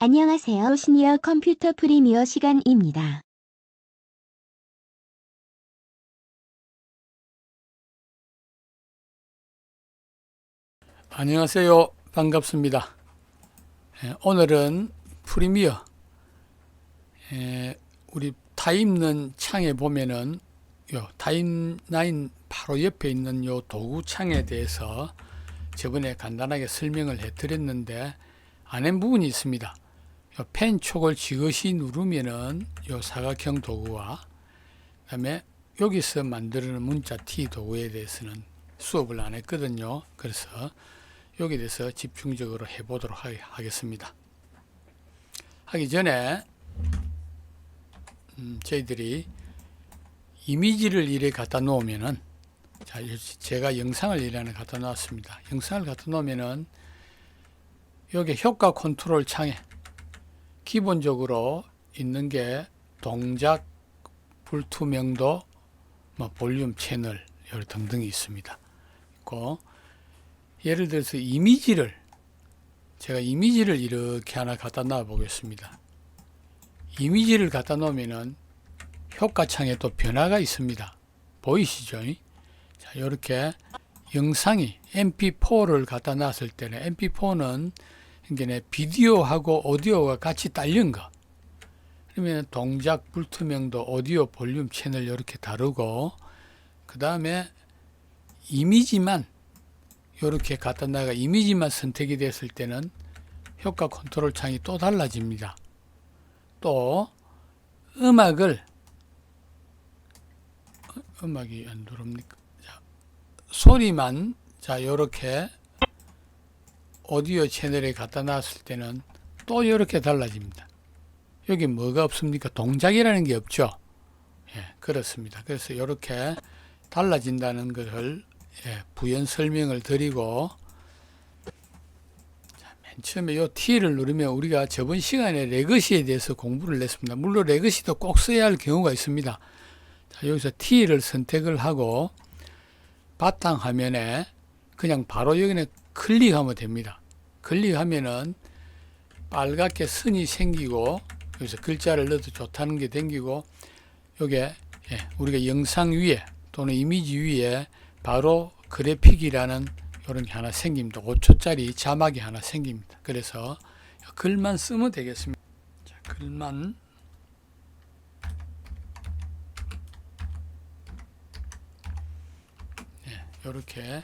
안녕하세요. 시니어 컴퓨터 프리미어 시간입니다. 안녕하세요. 반갑습니다. 예, 오늘은 프리미어 예, 우리 타입는 창에 보면은 요 타입9 바로 옆에 있는 요 도구 창에 대해서 저번에 간단하게 설명을 해 드렸는데 안에 부분이 있습니다. 요펜 촉을 지그시 누르면은 요 사각형 도구와 그다음에 여기서 만드는 문자 T 도구에 대해서는 수업을 안 했거든요. 그래서 여기에 대해서 집중적으로 해보도록 하- 하겠습니다. 하기 전에 음, 저희들이 이미지를 이래 갖다 놓으면은 자 요- 제가 영상을 이래 갖다 놨습니다. 영상을 갖다 놓으면은 여기 효과 컨트롤 창에 기본적으로 있는 게 동작 불투명도 뭐 볼륨 채널 등등이 있습니다. 있고 예를 들어서 이미지를 제가 이미지를 이렇게 하나 갖다 놔 보겠습니다. 이미지를 갖다 놓으면은 효과창에 또 변화가 있습니다. 보이시죠? 자, 이렇게 영상이 MP4를 갖다 놨을 때는 MP4는 이게 비디오하고 오디오가 같이 딸린 거. 그러면 동작 불투명도 오디오 볼륨 채널 이렇게 다르고 그 다음에 이미지만 이렇게 갖다 나가 이미지만 선택이 됐을 때는 효과 컨트롤 창이 또 달라집니다. 또 음악을 어, 음악이 안 들어옵니까? 자, 소리만 자 이렇게 오디오 채널에 갖다 놨을 때는 또 이렇게 달라집니다. 여기 뭐가 없습니까? 동작이라는 게 없죠. 예, 그렇습니다. 그래서 이렇게 달라진다는 것을 예, 부연 설명을 드리고 자, 맨 처음에 요 T를 누르면 우리가 저번 시간에 레거시에 대해서 공부를 했습니다. 물론 레거시도 꼭 써야 할 경우가 있습니다. 자, 여기서 T를 선택을 하고 바탕 화면에 그냥 바로 여기는 클릭하면 됩니다. 클릭하면은 빨갛게 선이 생기고 여기서 글자를 넣어도 좋다는 게 생기고 요게 예, 우리가 영상 위에 또는 이미지 위에 바로 그래픽이라는 이런 게 하나 생깁니다. 5초짜리 자막이 하나 생깁니다. 그래서 글만 쓰면 되겠습니다. 자, 글만 이렇게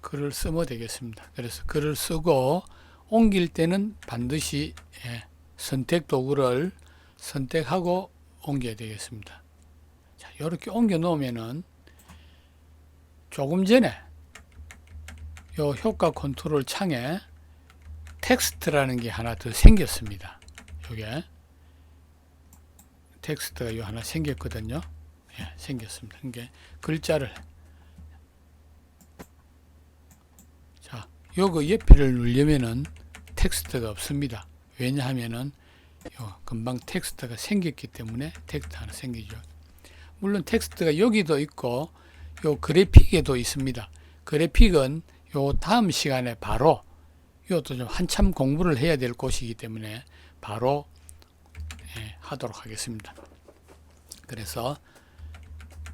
글을 쓰면 되겠습니다. 그래서 글을 쓰고 옮길 때는 반드시 예, 선택 도구를 선택하고 옮겨야 되겠습니다. 자, 이렇게 옮겨 놓으면은 조금 전에 요 효과 컨트롤 창에 텍스트라는 게 하나 더 생겼습니다. 요게 텍스트가 요 하나 생겼거든요. 예, 생겼습니다. 이게 글자를 자, 요거 옆에를 누르면은 텍스트가 없습니다. 왜냐하면은 요 금방 텍스트가 생겼기 때문에 텍스트 하나 생기죠. 물론 텍스트가 여기도 있고 요 그래픽에도 있습니다. 그래픽은 요 다음 시간에 바로 이것도 좀 한참 공부를 해야 될 곳이기 때문에 바로 예, 하도록 하겠습니다. 그래서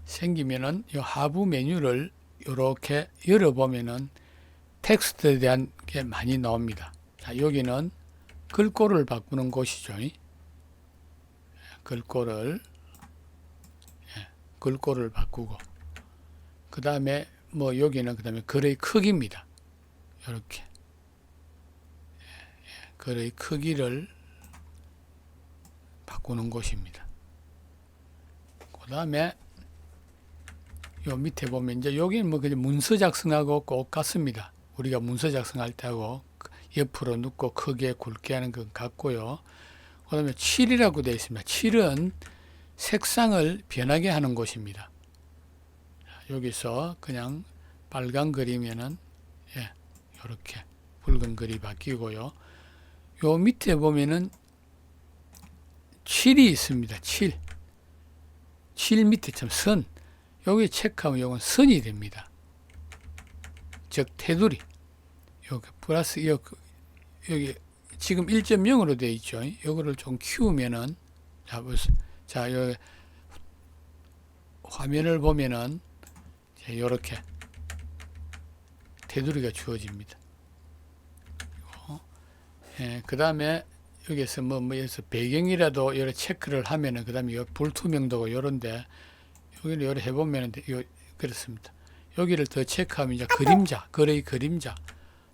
생기면은 요 하부 메뉴를 이렇게 열어보면은 텍스트에 대한 게 많이 나옵니다. 자, 여기는 글꼴을 바꾸는 곳이죠. 예, 글꼴을 예, 글꼴을 바꾸고 그 다음에 뭐 여기는 그 다음에 글의 크기입니다. 이렇게 예, 예, 글의 크기를 바꾸는 곳입니다. 그 다음에 요 밑에 보면 이제 여기는 뭐 그냥 문서 작성하고 꼭 같습니다. 우리가 문서 작성할 때하고 옆으로 눕고 크게 굵게 하는 건 같고요. 그 다음에 7이라고 되어 있습니다. 7은 색상을 변하게 하는 곳입니다. 여기서 그냥 빨간 그리면은 예, 이렇게 붉은 글이 바뀌고요. 요 밑에 보면은 7이 있습니다. 7. 7 밑에 참 선. 여기 체크하면 요건 선이 됩니다. 즉 테두리. 여기 플러스 여기, 여기 지금 1.0으로 되어 있죠. 이거를 좀 키우면은 자. 자, 요 화면을 보면은 이렇게 테두리가 주어집니다. 예, 그 다음에 여기서 뭐, 뭐, 여기서 배경이라도 여러 체크를 하면은, 그 다음에 요 불투명도가 요런데, 여기를 여러 해보면은, 요, 그렇습니다. 여기를 더 체크하면 이제 그림자, 거의 그림자,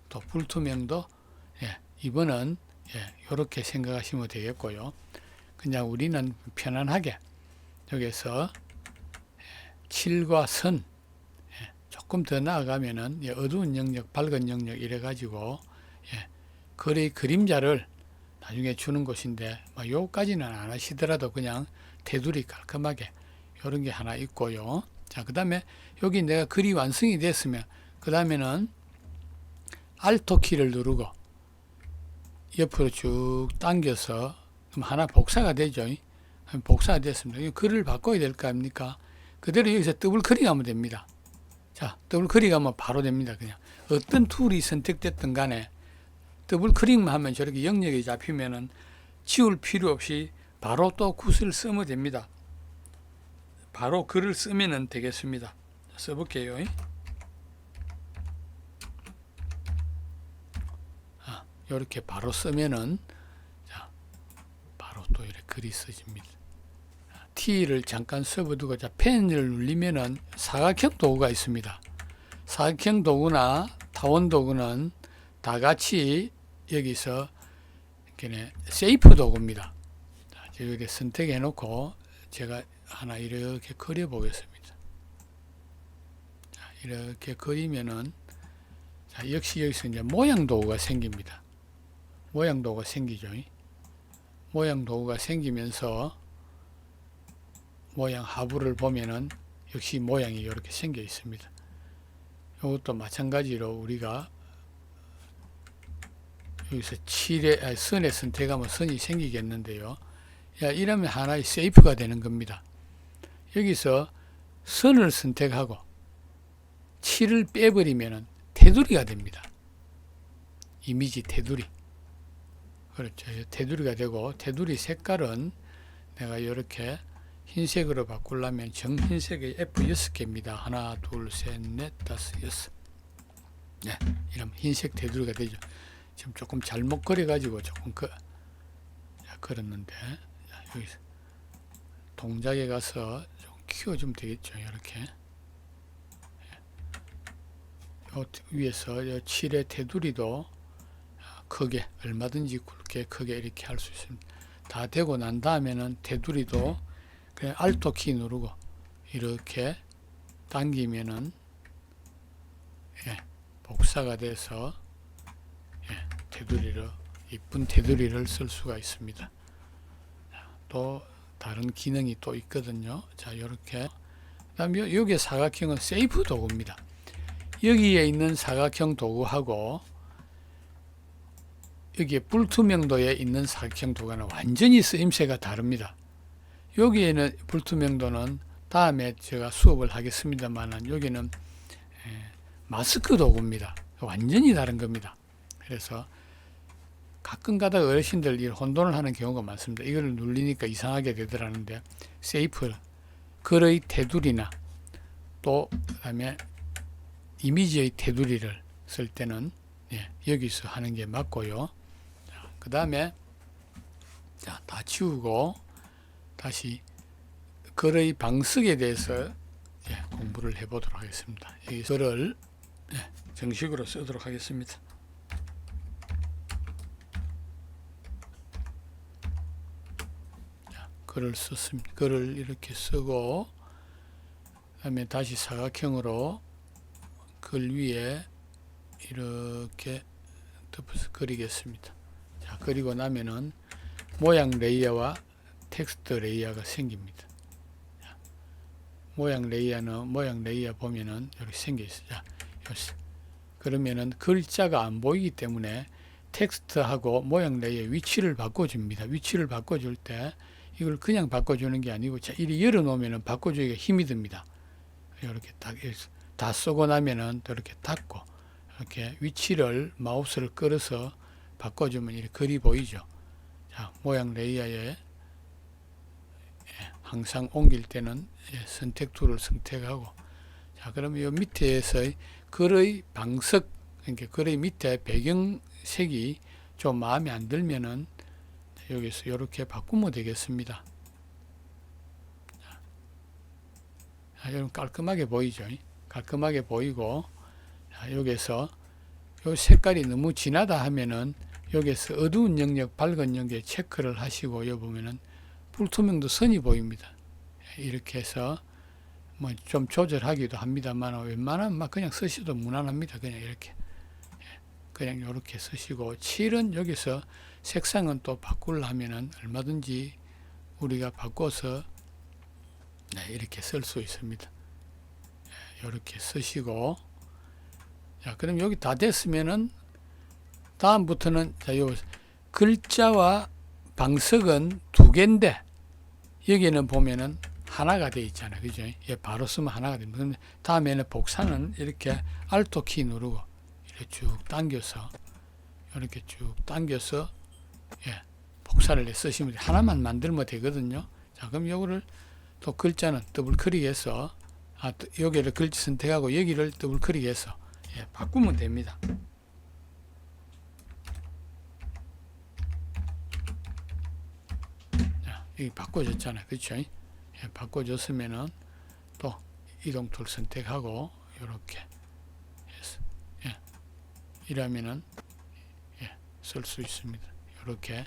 또 불투명도, 예, 이번은, 예, 요렇게 생각하시면 되겠고요. 그냥 우리는 편안하게, 여기서, 예, 칠과 선, 예, 조금 더 나아가면은, 예, 어두운 영역, 밝은 영역 이래가지고, 예, 거의 그림자를 나중에 주는 것인데 뭐 요까지는 안 하시더라도 그냥 테두리 깔끔하게 이런 게 하나 있고요. 자, 그 다음에 여기 내가 글이 완성이 됐으면 그 다음에는 알토 키를 누르고 옆으로 쭉 당겨서 그럼 하나 복사가 되죠. 복사가 됐습니다. 이 글을 바꿔야 될 거 아닙니까? 그대로 여기서 더블 클릭하면 됩니다. 자, 더블 클릭하면 바로 됩니다. 그냥 어떤 툴이 선택됐든 간에 더블 클릭만 하면 저렇게 영역이 잡히면은 지울 필요 없이 바로 또 굿을 쓰면 됩니다. 바로 글을 쓰면 되겠습니다. 써볼게요. 아, 이렇게 바로 쓰면은 자, 바로 또 이렇게 글이 써집니다. 아, T를 잠깐 써보두고 자, 펜을 눌리면은 사각형 도구가 있습니다. 사각형 도구나 타원 도구는 다 같이 여기서 이렇게 세이프 도구입니다. 자, 이렇게 선택해 놓고 제가 하나 이렇게 그려 보겠습니다. 자, 이렇게 그리면은 자, 역시 여기서 이제 모양 도구가 생깁니다. 모양 도구가 생기죠. 모양 도구가 생기면서 모양 하부를 보면은 역시 모양이 이렇게 생겨 있습니다. 이것도 마찬가지로 우리가 여기서 칠에 아, 선에 선택하면 선이 생기겠는데요. 야, 이러면 하나의 세이프가 되는 겁니다. 여기서 선을 선택하고 칠을 빼버리면 테두리가 됩니다. 이미지 테두리. 그렇죠. 테두리가 되고 테두리 색깔은 내가 이렇게 흰색으로 바꾸려면 정흰색의 F 6개입니다. 하나, 둘, 셋, 넷, 다섯, 여섯. 네, 이러면 흰색 테두리가 되죠. 지금 조금 잘못 그려가지고 조금 그, 자, 그렸는데 자, 여기서 동작에 가서 좀 키워주면 되겠죠. 이렇게 요 위에서 요 칠의 테두리도 크게 얼마든지 굵게 크게 이렇게 할 수 있습니다. 다 되고 난 다음에는 테두리도 그냥 알토 키 누르고 이렇게 당기면은 예, 복사가 돼서 예, 테두리를 이쁜 테두리를 쓸 수가 있습니다. 또 다른 기능이 또 있거든요. 자, 이렇게 그다음에 여기 사각형은 세이프 도구입니다. 여기에 있는 사각형 도구하고 여기에 불투명도에 있는 사각형 도구는 완전히 쓰임새가 다릅니다. 여기에는 불투명도는 다음에 제가 수업을 하겠습니다만은 여기는 마스크 도구입니다. 완전히 다른 겁니다. 그래서 가끔 가다 어르신들 이 혼돈을 하는 경우가 많습니다. 이걸 눌리니까 이상하게 되더라는데 세이프 글의 테두리나 또 그다음에 이미지의 테두리를 쓸 때는 예, 여기서 하는 게 맞고요. 그 다음에 다 치우고 다시 글의 방식에 대해서 예, 공부를 해보도록 하겠습니다. 이 글을 예, 정식으로 쓰도록 하겠습니다. 글을 썼습니다. 글을 이렇게 쓰고 그다음에 다시 사각형으로 글 위에 이렇게 덮어서 그리겠습니다. 자, 그리고 나면은 모양 레이어와 텍스트 레이어가 생깁니다. 자, 모양 레이어는 모양 레이어 보면은 이렇게 생겨 있어요. 자. 그러면은 글자가 안 보이기 때문에 텍스트하고 모양 레이어 위치를 바꿔줍니다. 위치를 바꿔줄 때 이걸 그냥 바꿔주는 게 아니고 자, 이리 열어놓으면은 바꿔주기가 힘이 듭니다. 이렇게 딱다 쓰고 나면은 또 이렇게 닫고 이렇게 위치를 마우스를 끌어서 바꿔주면 이렇게 글이 보이죠. 자, 모양 레이어에 예, 항상 옮길 때는 예, 선택 툴을 선택하고 자, 그러면 이 밑에서의 글의 방석 그러니까 글의 밑에 배경색이 좀 마음에 안 들면은 여기서 이렇게 바꾸면 되겠습니다. 자, 여러분 깔끔하게 보이죠? 깔끔하게 보이고 자, 여기서 요 색깔이 너무 진하다 하면은 여기서 어두운 영역, 밝은 영역에 체크를 하시고 여기 보면은 불투명도 선이 보입니다. 이렇게 해서 뭐 좀 조절하기도 합니다만 웬만하면 막 그냥 쓰셔도 무난합니다. 그냥 이렇게 예, 그냥 이렇게 쓰시고 칠은 여기서 색상은 또 바꾸려면은 얼마든지 우리가 바꿔서 네, 이렇게 쓸 수 있습니다. 예, 이렇게 쓰시고 자 그럼 여기 다 됐으면은 다음부터는 자, 요 글자와 방석은 두 개인데 여기는 보면은 하나가 돼 있잖아요. 그죠? 예, 바로 쓰면 하나가 됩니다. 다음에는 복사는 이렇게 알토 키 누르고 이렇게 쭉 당겨서 이렇게 쭉 당겨서 예, 복사를 해 쓰시면. 하나만 만들면 되거든요. 자, 그럼 요거를 또 글자는 더블 클릭해서 아, 또 여기를 글자 선택하고 여기를 더블 클릭해서 예, 바꾸면 됩니다. 자, 여기 바꿔줬잖아요. 그렇죠? 예, 바꿔줬으면은 또 이동 툴 선택하고 이렇게 이러면은 예, 쓸 수 있습니다. 이렇게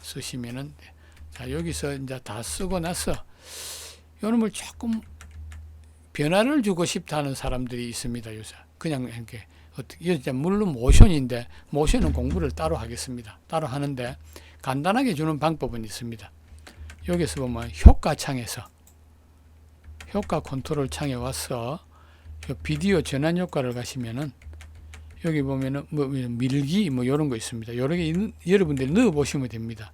쓰시면은 돼. 자 여기서 이제 다 쓰고 나서 요놈을 조금 변화를 주고 싶다는 사람들이 있습니다. 요새 그냥 이렇게 어떻게 이제 물론 모션인데 모션은 공부를 따로 하겠습니다. 따로 하는데 간단하게 주는 방법은 있습니다. 여기서 보면 효과 창에서 효과 컨트롤 창에 와서 요 비디오 전환 효과를 가시면은 여기 보면은 뭐 밀기 뭐 이런 거 있습니다. 여러 개 여러분들이 넣어 보시면 됩니다.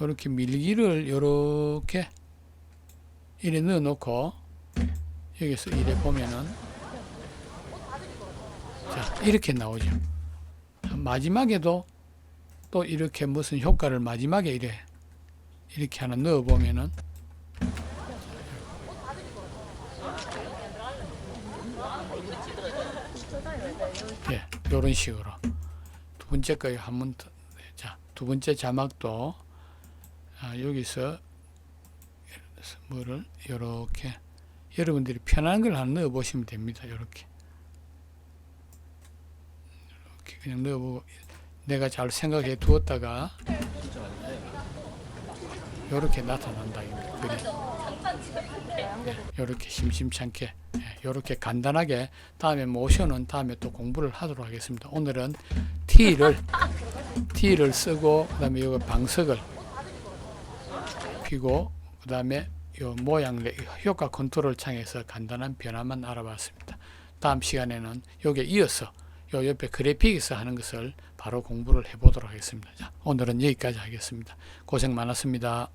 이렇게 밀기를 이렇게 이래 넣어 놓고 여기서 이래 보면은 자 이렇게 나오죠. 마지막에도 또 이렇게 무슨 효과를 마지막에 이래 이렇게 하나 넣어 보면은 예, 이런 식으로. 두 번째 거에 한번 더, 자, 두 번째 자막도 아, 여기서 뭐를 이렇게 여러분들이 편한 걸 하나 넣어 보시면 됩니다. 이렇게. 이렇게 그냥 넣어보고 내가 잘 생각해 두었다가 이렇게 나타난다. 이렇게 심심찮게 이렇게 간단하게 다음에 모션은 다음에 또 공부를 하도록 하겠습니다. 오늘은 T를 T를 쓰고 그다음에 이 방석을 피고 그다음에 이 모양 레- 효과 컨트롤 창에서 간단한 변화만 알아봤습니다. 다음 시간에는 여기에 이어서 요 옆에 그래픽에서 하는 것을 바로 공부를 해보도록 하겠습니다. 자, 오늘은 여기까지 하겠습니다. 고생 많았습니다.